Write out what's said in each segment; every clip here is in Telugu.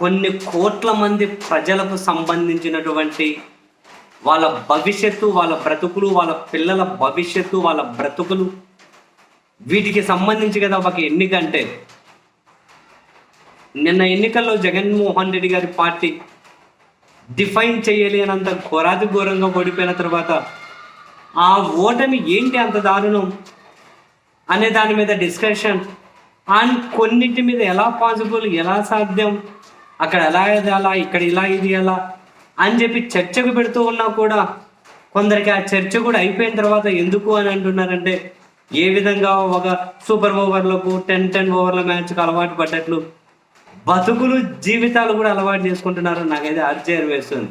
కొన్ని కోట్ల మంది ప్రజలకు సంబంధించినటువంటి వాళ్ళ భవిష్యత్తు వాళ్ళ బ్రతుకులు వాళ్ళ పిల్లల భవిష్యత్తు వాళ్ళ బ్రతుకులు వీటికి సంబంధించి కదా ఒక ఎన్నిక అంటే. నిన్న ఎన్నికల్లో జగన్మోహన్ రెడ్డి గారి పార్టీ డిఫైన్ చేయలేనంత ఘోరాది ఘోరంగా ఓడిపోయిన తర్వాత ఆ ఓటమి ఏంటి అంత దారుణం అనే దాని మీద డిస్కషన్. అండ్ కొన్నింటి మీద ఎలా పాసిబుల్ ఎలా సాధ్యం అక్కడ ఎలా ఇది అలా ఇక్కడ ఇలా ఇది ఎలా అని చెప్పి చర్చకు పెడుతూ ఉన్నా కూడా కొందరికి ఆ చర్చ కూడా అయిపోయిన తర్వాత ఎందుకు అని అంటున్నారంటే ఏ విధంగా ఒక సూపర్ ఓవర్లకు టెన్ టెన్ ఓవర్ల మ్యాచ్కి అలవాటు పడ్డట్లు బతుకులు జీవితాలు కూడా అలవాటు చేసుకుంటున్నారు నాకైతే ఆశ్చర్యం వేస్తుంది.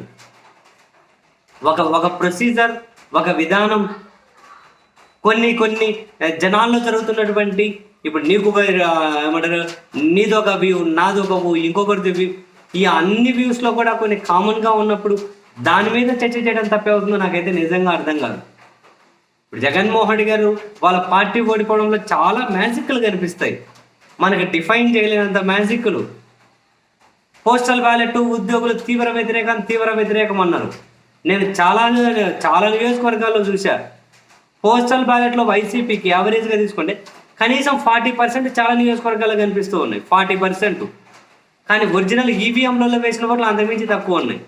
ఒక ఒక ప్రొసీజర్ ఒక విధానం కొన్ని కొన్ని జనాల్లో జరుగుతున్నటువంటి ఇప్పుడు నీకు ఒక, ఏమంటారు? నీదొక వ్యూ నాదొక వ్యూ ఇంకొకరిది వ్యూ ఈ అన్ని వ్యూస్లో కూడా కొన్ని కామన్గా ఉన్నప్పుడు దాని మీద చర్చ చేయడం తప్పే అవుతుందో నాకైతే నిజంగా అర్థం కాదు. ఇప్పుడు జగన్మోహన్ రెడ్డి గారు వాళ్ళ పార్టీ ఓడిపోవడంలో చాలా మ్యాజిక్లు కనిపిస్తాయి. మనకి డిఫైన్ చేయలేనంత మ్యాజిక్లు పోస్టల్ బ్యాలెట్ ఉద్యోగులు తీవ్ర వ్యతిరేకం తీవ్ర వ్యతిరేకం అన్నారు. నేను చాలా చాలా నియోజకవర్గాల్లో చూశా. పోస్టల్ బ్యాలెట్లో వైసీపీకి యావరేజ్గా తీసుకుంటే కనీసం ఫార్టీ పర్సెంట్ చాలా నియోజకవర్గాలు కనిపిస్తూ ఉన్నాయి. Forty percent. కానీ ఒరిజినల్ ఈవీఎంలలో వేసిన ఓట్లు అంతమించి తక్కువ ఉన్నాయి.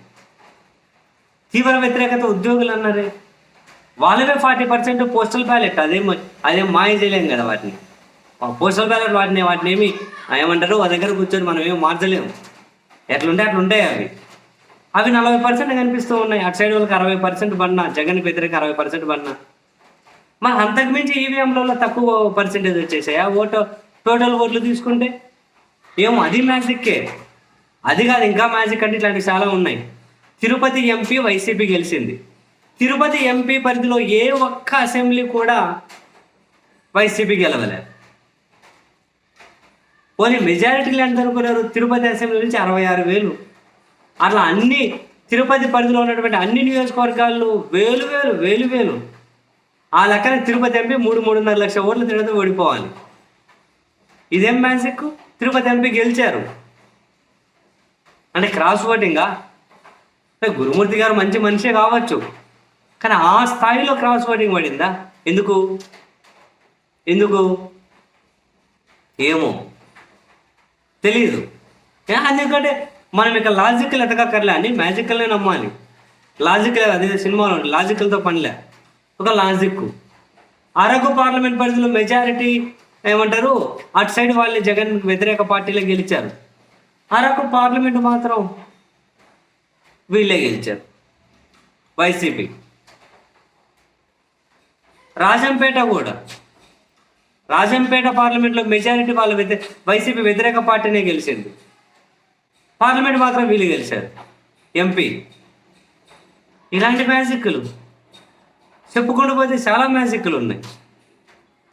తీవ్ర వ్యతిరేకత ఉద్యోగులు అన్నారే. వాళ్ళవే ఫార్టీ పర్సెంట్ పోస్టల్ బ్యాలెట్. అదేం అదేం మాయ చేయలేం కదా వాటిని. పోస్టల్ బ్యాలెట్ వాటిని వాటిని ఏమి ఏమంటారు? ఆ దగ్గర కూర్చొని మనం ఏమి మార్చలేము ఎట్లుంటే అట్లుంటాయి అవి. అవి నలభై పర్సెంట్ కనిపిస్తూ ఉన్నాయి. అటు సైడ్ వాళ్ళకి అరవై పర్సెంట్ పడినా జగన్ వ్యతిరేక అరవై పర్సెంట్ పడినా. మరి అంతకుమించి ఈవీఎంలలో తక్కువ పర్సెంటేజ్ వచ్చేసాయా? ఓటు టోటల్ ఓట్లు తీసుకుంటే? ఏమో అది మ్యాజిక్కే అది కాదు ఇంకా మ్యాజిక్ అంటే ఇట్లాంటివి చాలా ఉన్నాయి. తిరుపతి ఎంపీ వైసీపీ గెలిచింది. తిరుపతి ఎంపీ పరిధిలో ఏ ఒక్క అసెంబ్లీ కూడా వైసీపీ గెలవలేదు పోనీ మెజారిటీలు ఎంత అనుకున్నారు? తిరుపతి అసెంబ్లీ నుంచి అరవై ఆరు వేలు. అట్లా అన్ని తిరుపతి పరిధిలో ఉన్నటువంటి అన్ని నియోజకవర్గాల్లో వేలు వేలు వేలు వేలు. ఆ లెక్కన తిరుపతి ఎంపీ మూడు మూడున్నర లక్షల ఓట్ల తినతో ఓడిపోవాలి. ఇదేం మ్యాజిక్? తిరుపతి ఎంపీ గెలిచారు. అంటే క్రాస్ ఓటింగా అంటే గురుమూర్తి గారు మంచి మనిషే కావచ్చు. కానీ ఆ స్థాయిలో క్రాస్ ఓటింగ్ పడిందా? ఎందుకు? ఎందుకు? ఏమో. తెలీదు. ఎందుకంటే మనం ఇక లాజికల్ ఎతకక్కర్లే అని మ్యాజికల్నే నమ్మాలి. లాజికల్ అదే సినిమాలో లాజికల్తో పనిలే. ఒక లాజిక్. అరకు పార్లమెంట్ పరిధిలో మెజారిటీ ఏమంటారు? అటు సైడ్ వాళ్ళే జగన్ వ్యతిరేక పార్టీలే గెలిచారు. అరకు పార్లమెంట్ మాత్రం వీళ్ళే గెలిచారు. వైసీపీ. రాజంపేట కూడా. రాజంపేట పార్లమెంట్లో మెజారిటీ వాళ్ళ వ్యతి వైసీపీ వ్యతిరేక పార్టీనే గెలిచింది. పార్లమెంట్ మాత్రం వీళ్ళు గెలిచారు. ఎంపీ. ఇలాంటి మ్యాజిక్లు. చెప్పుకుంటూ పోతే చాలా మ్యాజిక్లు ఉన్నాయి.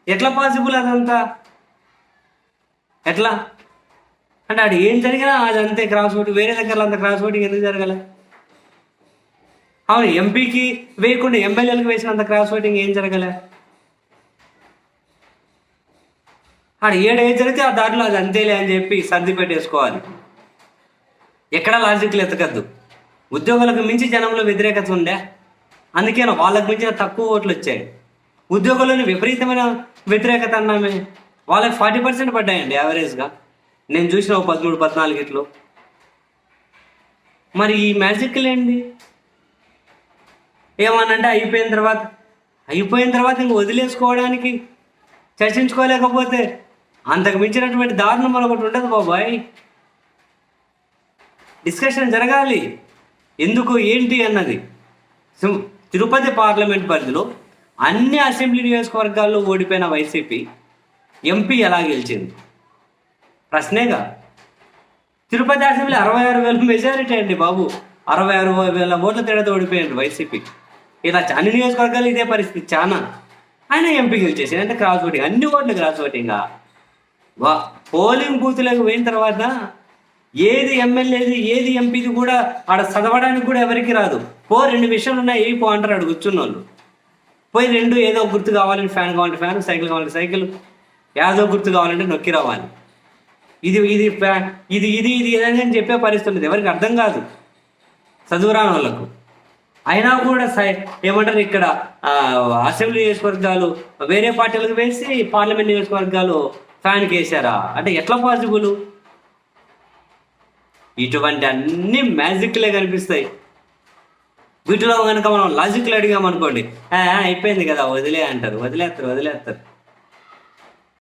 ఎట్లా పాసిబుల్ అదంతా? ఎట్లా? అంటే అది ఏం జరిగినా అది అంతే క్రాస్ ఓటింగ్ వేరే దగ్గర అంత క్రాస్ ఓటింగ్ ఎందుకు జరగలే? అవును ఎంపీకి వేయకుండా ఎమ్మెల్యేలకు వేసినంత క్రాస్ ఓటింగ్ ఏం జరగలే? ఆడ ఏడు ఏది జరిగితే ఆ దాంట్లో అది అంతేలే అని చెప్పి సర్ది పెట్టేసుకోవాలి. ఎక్కడ లాజిక్లు ఎతకద్దు ఉద్యోగులకు మించి జనంలో వ్యతిరేకత ఉండే అందుకేనా వాళ్ళకు మించిన తక్కువ ఓట్లు వచ్చాయి. ఉద్యోగులను విపరీతమైన వ్యతిరేకత అన్నామే. వాళ్ళకి ఫార్టీ పర్సెంట్ పడ్డాయండి యావరేజ్గా. నేను చూసిన ఒక పదమూడు పద్నాలుగు ఇట్లు మరి ఈ మ్యాజిక్లు ఏంటి ఏమనంటే అయిపోయిన తర్వాత అయిపోయిన తర్వాత ఇంక వదిలేసుకోవడానికి చర్చించుకోలేకపోతే అంతకు మించినటువంటి దారుణం మరొకటి ఉండదు బాబాయ్. డిస్కషన్ జరగాలి. ఎందుకు ఏంటి అన్నది. sim- తిరుపతి పార్లమెంట్ పరిధిలో అన్ని అసెంబ్లీ నియోజకవర్గాల్లో ఓడిపోయిన వైసీపీ ఎంపీ ఎలా గెలిచింది? ప్రశ్నేగా. తిరుపతి అసెంబ్లీ అరవై ఆరు వేల మెజారిటీ అండి బాబు. అరవై ఆరు వేల ఓట్ల తేడాతో ఓడిపోయాడు వైసీపీ. ఇలా అన్ని నియోజకవర్గాలు ఇదే పరిస్థితి చాలా ఆయన ఎంపీ గెలిచేసింది. అంటే క్రాస్ ఓటింగ్ అన్ని ఓట్లు క్రాస్ ఓటింగా వా పోలింగ్ బూత్లోకి పోయిన తర్వాత ఏది ఎమ్మెల్యేది ఏది ఎంపీది కూడా ఆడ చదవడానికి కూడా ఎవరికి రాదు. పో రెండు విషయాలు ఉన్నాయి ఏ పో అంటారు ఆడ కూర్చున్న వాళ్ళు పోయి రెండు ఏదో గుర్తు కావాలంటే ఫ్యాన్ కావాలంటే ఫ్యాన్ సైకిల్ కావాలంటే సైకిల్ ఏదో గుర్తు కావాలంటే నొక్కి రావాలి. ఇది ఇది ఇది ఇది ఇది ఏదైనా అని చెప్పే పరిస్థితి ఉంది ఎవరికి అర్థం కాదు. చదువురాని వాళ్ళకు. అయినా కూడా సై ఏమంటారు ఇక్కడ అసెంబ్లీ నియోజకవర్గాలు వేరే పార్టీలకు వేసి పార్లమెంట్ నియోజకవర్గాలు ఫ్యాన్కి వేసారా అంటే ఎట్లా పాసిబుల్? ఇటువంటి అన్ని మ్యాజిక్లే కనిపిస్తాయి. వీటిలో కనుక మనం లాజిక్లు అడిగామనుకోండి అయిపోయింది కదా వదిలే అంటారు. వదిలేస్తారు వదిలేస్తారు.